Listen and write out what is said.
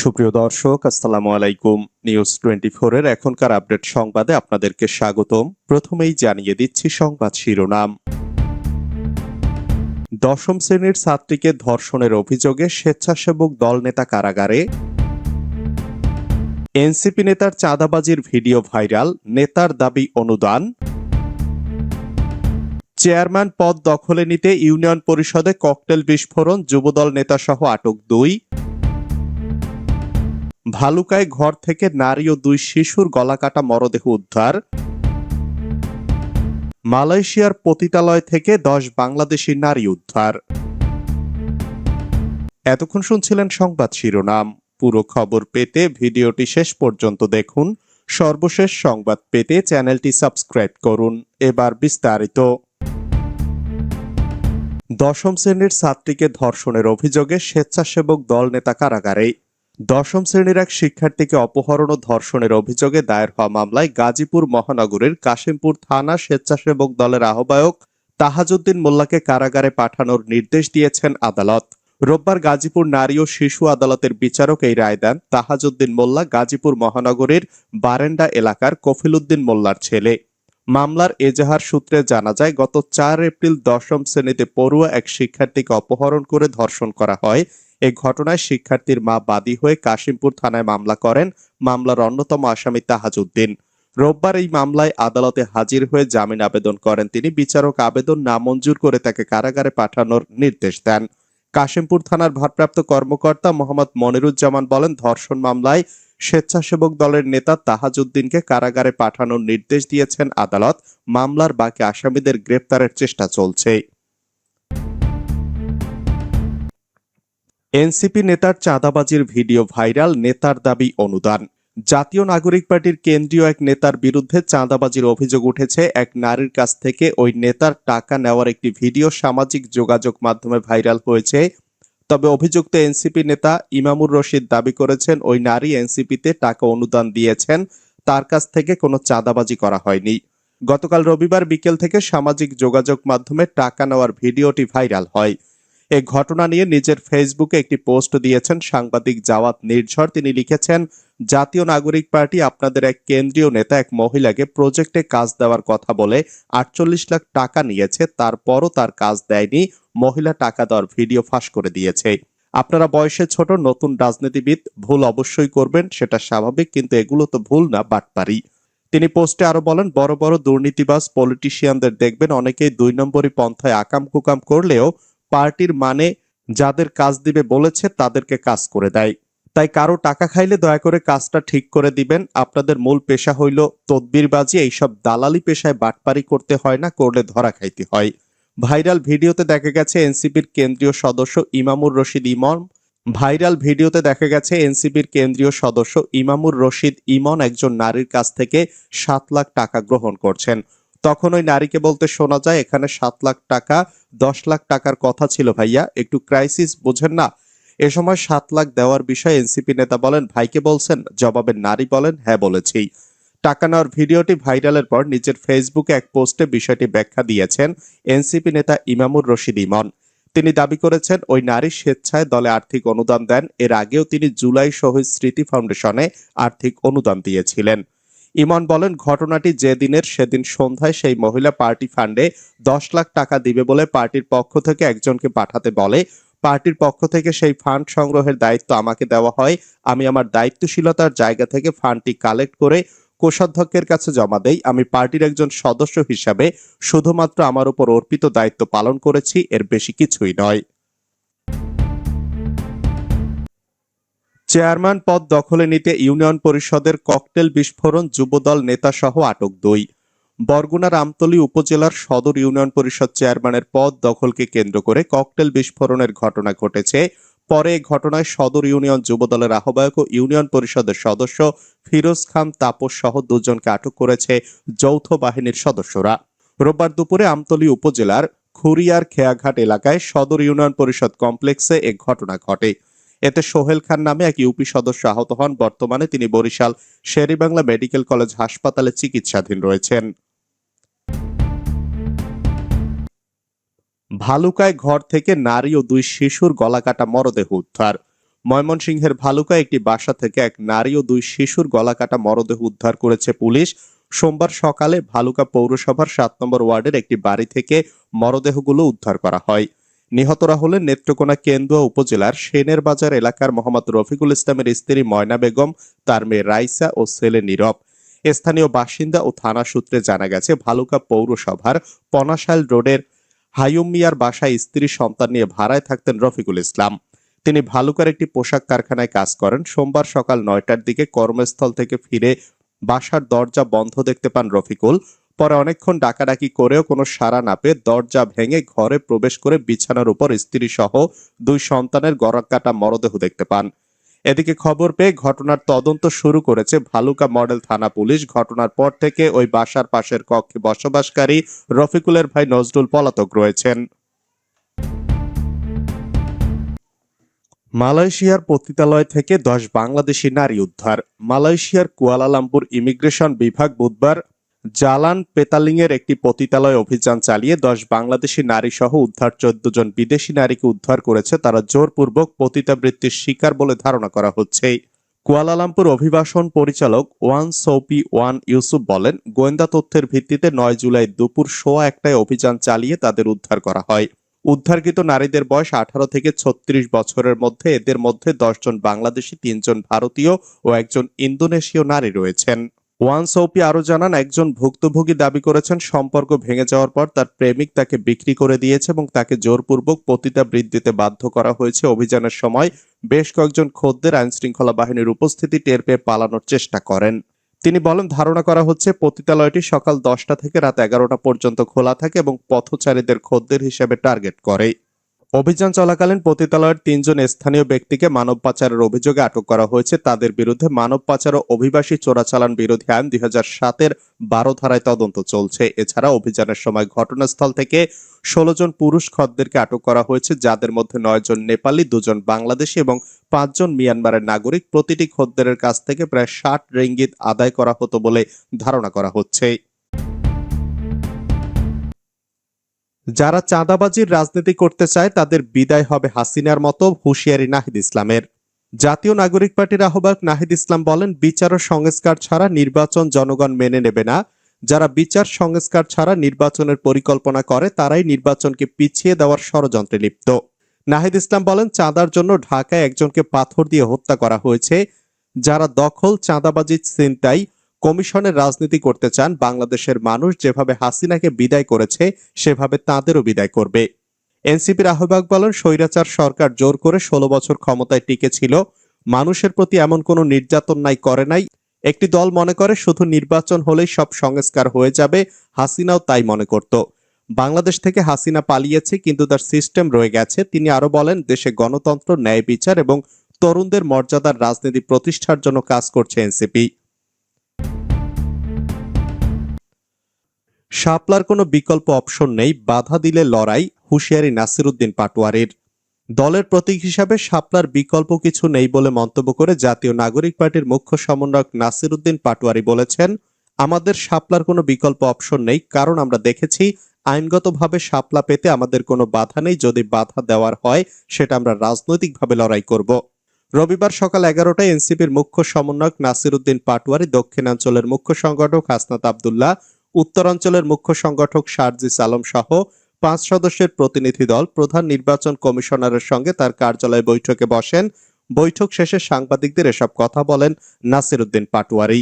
সুপ্রিয় দর্শক, আসসালামু আলাইকুম। নিউজ টোয়েন্টি এর এখনকার আপডেট সংবাদে আপনাদেরকে স্বাগতম। প্রথমেই জানিয়ে দিচ্ছি সংবাদ শিরোনাম। দশম শ্রেণির ছাত্রীকে ধর্ষণের অভিযোগে স্বেচ্ছাসেবক দল নেতা কারাগারে। এনসিপি নেতার চাঁদাবাজির ভিডিও ভাইরাল, নেতার দাবি অনুদান। চেয়ারম্যান পদ দখলে নিতে ইউনিয়ন পরিষদে ককটেল বিস্ফোরণ, যুবদল নেতাসহ আটক দুই। ভালুকায় ঘর থেকে নারী ও দুই শিশুর গলাকাটা মরদেহ উদ্ধার। মালয়েশিয়ার পতিতালয় থেকে দশ বাংলাদেশি নারী উদ্ধার। এতক্ষণ শুনছিলেন সংবাদ শিরোনাম। পুরো খবর পেতে ভিডিওটি শেষ পর্যন্ত দেখুন। সর্বশেষ সংবাদ পেতে চ্যানেলটি সাবস্ক্রাইব করুন। এবার বিস্তারিত। দশম শ্রেণির ছাত্রীকে ধর্ষণের অভিযোগে স্বেচ্ছাসেবক দল নেতা কারাগারে। দশম শ্রেণির এক শিক্ষার্থীকে অপহরণ ও ধর্ষণের অভিযোগে দায়ের হওয়া মামলায় গাজীপুর মহানগরীর কাশিমপুর থানা স্বেচ্ছাসেবক দলের আহ্বায়ক তাহাজুদ্দিন মোল্লাকে কারাগারে পাঠানোর নির্দেশ দিয়েছেন আদালত। রোববার গাজীপুর নারী ও শিশু আদালতের বিচারক এই রায় দেন। তাহাজউদ্দিন মোল্লা গাজীপুর মহানগরীর বারেন্ডা এলাকার কফিলউদ্দিন মোল্লার ছেলে। মামলার এজাহার সূত্রে জানা যায়, গত চার এপ্রিল দশম শ্রেণীতে পড়ুয়া এক শিক্ষার্থীকে অপহরণ করে ধর্ষণ করা হয়। এই ঘটনায় শিক্ষার্থীর মা বাদী হয়ে কাশিমপুর থানায় মামলা করেন মামলার অন্যতম আসামি তাহাজউদ্দিন রোববার এই মামলায় আদালতে হাজির হয়ে জামিন আবেদন করেন তিনি। বিচারক আবেদন নামঞ্জুর করে তাকে কারাগারে পাঠানোর নির্দেশ দেন। কাশিমপুর থানার ভারপ্রাপ্ত কর্মকর্তা মোহাম্মদ মনিরুজ্জামান বলেন, ধর্ষণ মামলায় স্বেচ্ছাসেবক দলের নেতা তাহাজউদ্দিনকে কারাগারে পাঠানোর নির্দেশ দিয়েছেন আদালত। মামলার বাকি আসামিদের গ্রেপ্তারের চেষ্টা চলছে। এনসিপি নেতার চাঁদাবাজির ভিডিও ভাইরাল নেতার দাবি অনুদান। জাতীয় নাগরিক পার্টির কেন্দ্রীয় এক নেতার বিরুদ্ধে চাঁদাবাজির অভিযোগ উঠেছে এক নারীর কাছ থেকে। ওই নেতার টাকা নেওয়ার একটি ভিডিও সামাজিক যোগাযোগ মাধ্যমে ভাইরাল হয়েছে। তবে অভিযুক্ত এনসিপি নেতা ইমামুর রশিদ দাবি করেছেন, ওই নারী এনসিপিতে টাকা অনুদান দিয়েছেন, তার কাছ থেকে কোনো চাঁদাবাজি করা হয়নি। গতকাল রবিবার বিকেল থেকে সামাজিক যোগাযোগ মাধ্যমে টাকা নেওয়ার ভিডিওটি ভাইরাল হয়। এ ঘটনা নিয়ে নিজের ফেসবুকে একটি পোস্ট দিয়েছেন সাংবাদিক জাওয়াত নির্ঝর। তিনি লিখেছেন, জাতীয় নাগরিক পার্টি আপনাদের এক কেন্দ্রীয় নেতা এক মহিলাকে প্রজেক্টে কাজ দেওয়ার কথা বলে আটচল্লিশ লাখ টাকা নিয়েছে, তারপরও তার কাজ দেয়নি, মহিলা টাকা দেওয়ার ভিডিও ফাঁস করে দিয়েছে। আপনারা বয়সে ছোট, নতুন রাজনীতিবিদ, ভুল অবশ্যই করবেন, সেটা স্বাভাবিক, কিন্তু এগুলো তো ভুল না, বাটপারি। তিনি পোস্টে আরও বলেন, বড় বড় দুর্নীতিবাজ পলিটিশিয়ানদের দেখবেন, অনেকেই দুই নম্বরই পন্থায় আকাম কুকাম করলেও পার্টির মানে যাদের কাজ দিবে বলেছে তাদেরকে কাজ করে দেয়। তাই কারও টাকা খাইলে দয়া করে কাজটা ঠিক করে দিবেন। আপনাদের মূল পেশা হইল তদবিরবাজি এইসব দালালি পেশায় বাটপারি করতে হয় না, করলে ধরা খাইতে হয়। ভাইরাল ভিডিওতে দেখা গেছে এনসিপির কেন্দ্রীয় সদস্য ইমামুর রশিদ ইমন। ভাইরাল ভিডিওতে দেখা গেছে এনসিপির কেন্দ্রীয় সদস্য ইমামুর রশিদ ইমন একজন নারীর কাছ থেকে সাত লাখ টাকা গ্রহণ করছেন। তখন ওই নারীকে বলতে শোনা যায়, এখানে সাত লাখ টাকা দশ লাখ টাকার কথা ছিল ভাইয়া। একটু ক্রাইসিস বোঝেন না। এ সময় সাত লাখ দেওয়ার বিষয়ে এনসিপি নেতা বলেন, ভাইকে বলছেন। জবাবে নারী বলেন হ্যাঁ বলেছি। টাকা নেওয়ার ভিডিওটি ভাইরালের পর নিজের ফেসবুকে এক পোস্টে বিষয়টি ব্যাখ্যা দিয়েছেন এনসিপি নেতা ইমামুর রশিদ ইমন। তিনি দাবি করেছেন, ওই নারী স্বেচ্ছায় দলে আর্থিক অনুদান দেন। এর আগেও তিনি জুলাই শহীদ স্মৃতি ফাউন্ডেশনে আর্থিক অনুদান দিয়েছিলেন। ইমন বলেন, ঘটনাটি যে দিনের সেদিন সন্ধ্যায় সেই মহিলা পার্টি ফান্ডে দশ লাখ টাকা দিবে বলে পার্টির পক্ষ থেকে একজনকে পাঠাতে বলে। পার্টির পক্ষ থেকে সেই ফান্ড সংগ্রহের দায়িত্ব আমাকে দেওয়া হয়। আমি আমার দায়িত্বশীলতার জায়গা থেকে ফান্ডটি কালেক্ট করে কোষাধ্যক্ষের কাছে জমা দেই। আমি পার্টির একজন সদস্য হিসাবে শুধুমাত্র আমার উপর অর্পিত দায়িত্ব পালন করেছি। এর বেশি কিছুই নয়। চেয়ারম্যান পদ দখলে নিতে ইউনিয়ন পরিষদের ককটেল বিস্ফোরণ যুবদল নেতা সহ আটক দুই। বরগুনার আমতলী উপজেলার সদর ইউনিয়ন পরিষদ চেয়ারম্যানের পদ দখলকে কেন্দ্র করে ককটেল বিস্ফোরণের ঘটনা ঘটেছে। পরে ঘটনায় সদর ইউনিয়ন যুবদলের আহ্বায়ক ও ইউনিয়ন পরিষদের সদস্য ফিরোজ খান তাপস সহ দুজনকে আটক করেছে যৌথ বাহিনীর সদস্যরা। রোববার দুপুরে আমতলী উপজেলার খুরিয়ার খেয়াঘাট এলাকায় সদর ইউনিয়ন পরিষদ কমপ্লেক্সে এ ঘটনা ঘটে। এতে সোহেল খান নামে এক ইউপি সদস্য আহত হন। বর্তমানে তিনি বরিশাল শেরিবাংলা মেডিকেল কলেজ হাসপাতালে চিকিৎসাধীন রয়েছেন। ভালুকায় ঘর থেকে নারী ও দুই শিশুর গলাকাটা মরদেহ উদ্ধার। ময়মনসিংহের ভালুকা একটি বাসা থেকে এক নারী ও দুই শিশুর গলাকাটা মরদেহ উদ্ধার করেছে পুলিশ। সোমবার সকালে ভালুকা পৌরসভার সাত নম্বর ওয়ার্ডের একটি বাড়ি থেকে মরদেহগুলো উদ্ধার করা হয়। নিহতরা হলেন নেত্রকোনা কেন্দুয়া উপজেলার সেনের বাজার এলাকার মোহাম্মদ রফিকুল ইসলামের স্ত্রী ময়না বেগম, তার মেয়ে রাইসা ও ছেলে নীরব। স্থানীয় বাসিন্দা ও থানা সূত্রে জানা গেছে, ভালুকা পৌরসভার পনাশাইল রোডের হায়ুম মিয়ার বাসায় স্ত্রী সন্তান নিয়ে ভাড়ায় থাকতেন রফিকুল ইসলাম। তিনি ভালুকার একটি পোশাক কারখানায় কাজ করেন। সোমবার সকাল নয়টার দিকে কর্মস্থল থেকে ফিরে বাসার দরজা বন্ধ দেখতে পান রফিকুল। পরে অনেকক্ষণ ডাকাডাকি করেও কোনো সাড়া না পেয়ে দরজা ভেঙে ঘরে প্রবেশ করে বিছানার উপর স্ত্রী সহ দুই সন্তানের গড়াকাটা মরদেহ দেখতে পান। এদিকে খবর পেয়ে ঘটনার তদন্ত শুরু করেছে ভালুকা মডেল থানা পুলিশ। ঘটনার পর থেকে ওই বাসার পাশের কক্ষে বসবাসকারী রফিকুলের ভাই নজরুল পলাতক রয়েছেন। মালয়েশিয়ার পতিতালয় থেকে দশ বাংলাদেশি নারী উদ্ধার। মালয়েশিয়ার কুয়ালালামপুর ইমিগ্রেশন বিভাগ বুধবার জালান পেতালিংয়ের একটি পতিতালয় অভিযান চালিয়ে দশ বাংলাদেশি নারী সহ উদ্ধার চোদ্দ জন বিদেশি নারীকে উদ্ধার করেছে। তারা জোরপূর্বক পতিতাবৃত্তির শিকার বলে ধারণা করা হচ্ছে। কুয়ালালামপুর অভিবাসন পরিচালক ওয়ান সৌপি ওয়ান ইউসুফ বলেন, গোয়েন্দা তথ্যের ভিত্তিতে নয় জুলাই দুপুর সোয়া একটায় অভিযান চালিয়ে তাদের উদ্ধার করা হয়। উদ্ধারকৃত নারীদের বয়স আঠারো থেকে ছত্রিশ বছরের মধ্যে, এদের মধ্যে দশজন বাংলাদেশি তিনজন ভারতীয় ও একজন ইন্দোনেশীয় নারী রয়েছেন। ওয়ান সৌপি আরও জানান, একজন ভুক্তভোগী দাবি করেছেন, সম্পর্ক ভেঙে যাওয়ার পর তার প্রেমিক তাকে বিক্রি করে দিয়েছে এবং তাকে জোরপূর্বক পতিতা বৃদ্ধিতে বাধ্য করা হয়েছে। অভিযানের সময় বেশ কয়েকজন খদ্দের আইনশৃঙ্খলা বাহিনীর উপস্থিতি টের পেয়ে পালানোর চেষ্টা করেন। তিনি বলেন, ধারণা করা হচ্ছে, পতিতালয়টি সকাল দশটা থেকে রাত এগারোটা পর্যন্ত খোলা থাকে এবং পথচারীদের খদ্দের হিসেবে টার্গেট করে। অভিযান চলাকালীন পতিতালয়ের তিনজন স্থানীয় ব্যক্তিকে মানব পাচারের অভিযোগে আটক করা হয়েছে। তাদের বিরুদ্ধে মানব পাচার ও অভিবাসী চোরাচালান বিরোধী আইন দুই হাজার সাতের বারো ধারায় তদন্ত চলছে। এছাড়া অভিযানের সময় ঘটনাস্থল থেকে ষোলো জন পুরুষ খদ্দেরকে আটক করা হয়েছে, যাদের মধ্যে নয় জন নেপালি, দুজন বাংলাদেশি এবং পাঁচজন মিয়ানমারের নাগরিক। প্রতিটি খদ্দেরের কাছ থেকে প্রায় ষাট রিঙ্গিত আদায় করা হতো বলে ধারণা করা হচ্ছে। যারা চাঁদাবাজির রাজনীতি করতে চায়, তাদের বিদায় হবে হাসিনার মতো হুঁশিয়ারি নাহিদ ইসলামের। জাতীয় নাগরিক পার্টির আহ্বায়ক নাহিদ ইসলাম বলেন, বিচার ও সংস্কার ছাড়া নির্বাচন জনগণ মেনে নেবে না। যারা বিচার, সংস্কার ছাড়া নির্বাচনের পরিকল্পনা করে, তারাই নির্বাচনকে পিছিয়ে দেওয়ার ষড়যন্ত্রে লিপ্ত। নাহিদ ইসলাম বলেন, চাঁদার জন্য ঢাকায় একজনকে পাথর দিয়ে হত্যা করা হয়েছে। যারা দখল চাঁদাবাজি ছিনতাই কমিশনের রাজনীতি করতে চান বাংলাদেশের মানুষ যেভাবে হাসিনাকে বিদায় করেছে, সেভাবে তাঁদেরও বিদায় করবে। এনসিপির আহ্বায়ক বলেন, স্বৈরাচার সরকার জোর করে ষোলো বছর ক্ষমতায় টিকে ছিল মানুষের প্রতি এমন কোনো নির্যাতন নাই, করে নাই। একটি দল মনে করে, শুধু নির্বাচন হলেই সব সংস্কার হয়ে যাবে, হাসিনাও তাই মনে করত। বাংলাদেশ থেকে হাসিনা পালিয়েছে, কিন্তু তার সিস্টেম রয়ে গেছে। তিনি আরও বলেন, দেশে গণতন্ত্র, ন্যায় বিচার এবং তরুণদের মর্যাদার রাজনীতি প্রতিষ্ঠার জন্য কাজ করছে এনসিপি। শাপলার কোনো বিকল্প অপশন নেই, বাধা দিলে লড়াই, হুঁশিয়ারি নাসিরুদ্দিন পাটোয়ারির। দলের প্রতীক হিসাবে শাপলার বিকল্প কিছু নেই বলে মন্তব্য করে জাতীয় নাগরিক পার্টির মুখ্য সমন্বয়ক নাসিরুদ্দিন পাটোয়ারি বলেছেন, আমাদের শাপলার কোনো বিকল্প অপশন নেই, কারণ আমরা দেখেছি আইনগতভাবে শাপলা পেতে আমাদের কোনো বাধা নেই, যদি বাধা দেওয়ার হয় সেটা আমরা রাজনৈতিকভাবে লড়াই করব। রবিবার সকাল এগারোটায় এনসিপির মুখ্য সমন্বয়ক নাসিরুদ্দিন পাটোয়ারি দক্ষিণাঞ্চলের মুখ্য সংগঠক হাসনাত আবদুল্লাহ উত্তরাঞ্চলের মুখ্য সংগঠক শারজিস আলম সহ পাঁচ সদস্যের প্রতিনিধি দল প্রধান নির্বাচন কমিশনারের সঙ্গে তার কার্যালয়ে বৈঠকে বসেন। বৈঠক শেষে সাংবাদিকদের এসব কথা বলেন নাসিরুদ্দিন পাটোয়ারি।